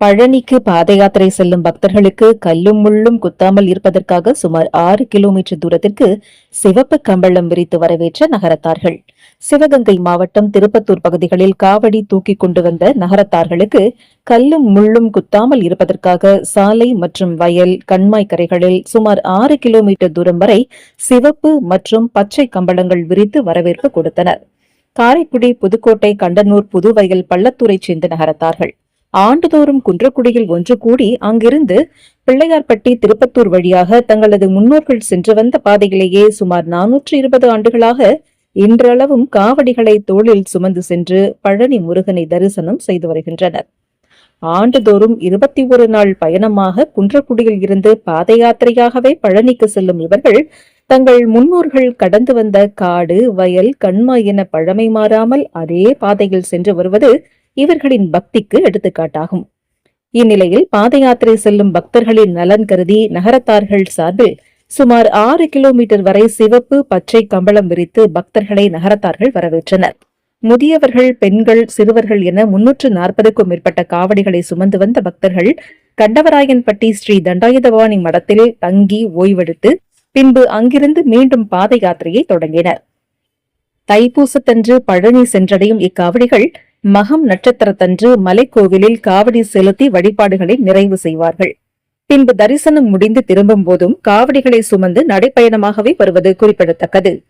பழனிக்கு பாத யாத்திரை செல்லும் பக்தர்களுக்கு கல்லும் முள்ளும் குத்தாமல் இருப்பதற்காக சுமார் ஆறு கிலோமீட்டர் தூரத்திற்கு சிவப்பு கம்பளம் விரித்து வரவேற்ற நகரத்தார்கள். சிவகங்கை மாவட்டம் திருப்பத்தூர் பகுதிகளில் காவடி தூக்கி கொண்டு வந்த நகரத்தார்களுக்கு கல்லும் முள்ளும் குத்தாமல் இருப்பதற்காக சாலை மற்றும் வயல் கண்மாய் கரைகளில் சுமார் ஆறு கிலோமீட்டர் தூரம் வரை சிவப்பு மற்றும் பச்சை கம்பளங்கள் விரித்து வரவேற்பு கொடுத்தனர். காரைக்குடி புதுக்கோட்டை கண்டனூர் புதுவயல் பள்ளத்தூரைச் சேர்ந்த நகரத்தார்கள். ஆண்டுதோறும் குன்றக்குடியில் ஒன்று கூடி அங்கிருந்து பிள்ளையார்பட்டி திருப்பத்தூர் வழியாக தங்களது முன்னோர்கள் சென்று வந்த பாதையிலேயே சுமார் நானூற்று இருபது ஆண்டுகளாக இன்றளவும் காவடிகளை தோளில் சுமந்து சென்று பழனி முருகனை தரிசனம் செய்து வருகின்றனர். ஆண்டுதோறும் இருபத்தி ஒரு நாள் பயணமாக குன்றக்குடியில் இருந்து பாத யாத்திரையாகவே பழனிக்கு செல்லும் இவர்கள் தங்கள் முன்னோர்கள் கடந்து வந்த காடு வயல் கண்மா என பழமை மாறாமல் அதே பாதையில் சென்று வருவது இவர்களின் பக்திக்கு எடுத்துக்காட்டாகும். இந்நிலையில் பாத யாத்திரை செல்லும் பக்தர்களின் நலன் கருதி நகரத்தார்கள் சார்பில் சுமார் ஆறு கிலோமீட்டர் வரை சிவப்பு பச்சை கம்பளம் விரித்து பக்தர்களை நகரத்தார்கள் வரவேற்றனர். முதியவர்கள் பெண்கள் சிறுவர்கள் என முன்னூற்று நாற்பதுக்கும் மேற்பட்ட காவடிகளை சுமந்து வந்த பக்தர்கள் கண்டவராயன்பட்டி ஸ்ரீ தண்டாயுதவாணி மடத்தில் தங்கி ஓய்வெடுத்து பின்பு அங்கிருந்து மீண்டும் பாத யாத்திரையை தொடங்கினர். தைப்பூசத்தன்று பழனி சென்றடையும் இக்காவடிகள் மகம் நட்சத்திரத்தன்று மலைக்கோவிலில் காவடி செலுத்தி வழிபாடுகளை நிறைவு செய்வார்கள். பின்பு தரிசனம் முடிந்து திரும்பும் போதும் காவடிகளை சுமந்து நடைப்பயணமாகவே வருவது குறிப்பிடத்தக்கது.